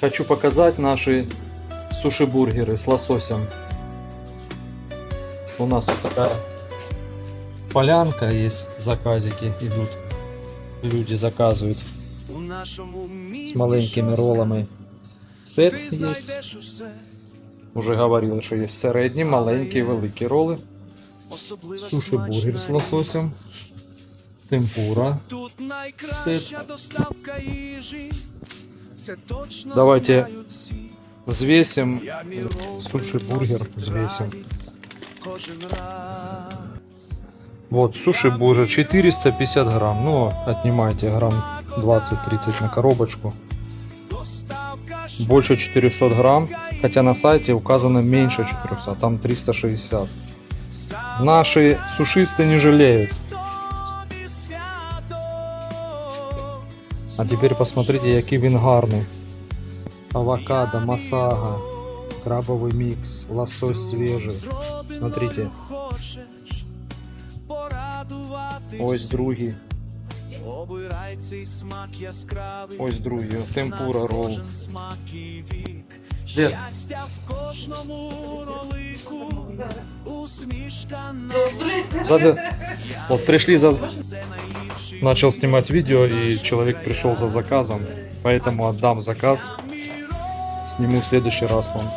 хочу показать наши суши-бургеры с лососем. У нас вот такая полянка есть, заказики идут. Люди заказывают с маленькими роллами. Сет есть. Уже говорили, що є середні, маленькі, великі роли. Суші бургер з лососем. Темпура. Тут Давайте знають всі. Взвесим Я мій рол суши-бургер, приносить взвесим. радість Кожен раз. Вот, суши-бургер 450 грамм. Ну, отнимайте грамм 20-30 на коробочку. Доставка Больше 400 грамм, хотя на сайте указано меньше 400, там 360. Наши сушисты не жалеют. А теперь посмотрите, який він гарний. Авокадо, масага, крабовый микс, лосось свежий. Смотрите. Ось другий, Обирай цей смак яскравий. ось другий, темпура ролл. Щастя в кожному ролику. Усмішка на Зада- Вот пришли за... Начал снимать видео и человек пришел за заказом, поэтому отдам заказ. Сниму в следующий раз вам.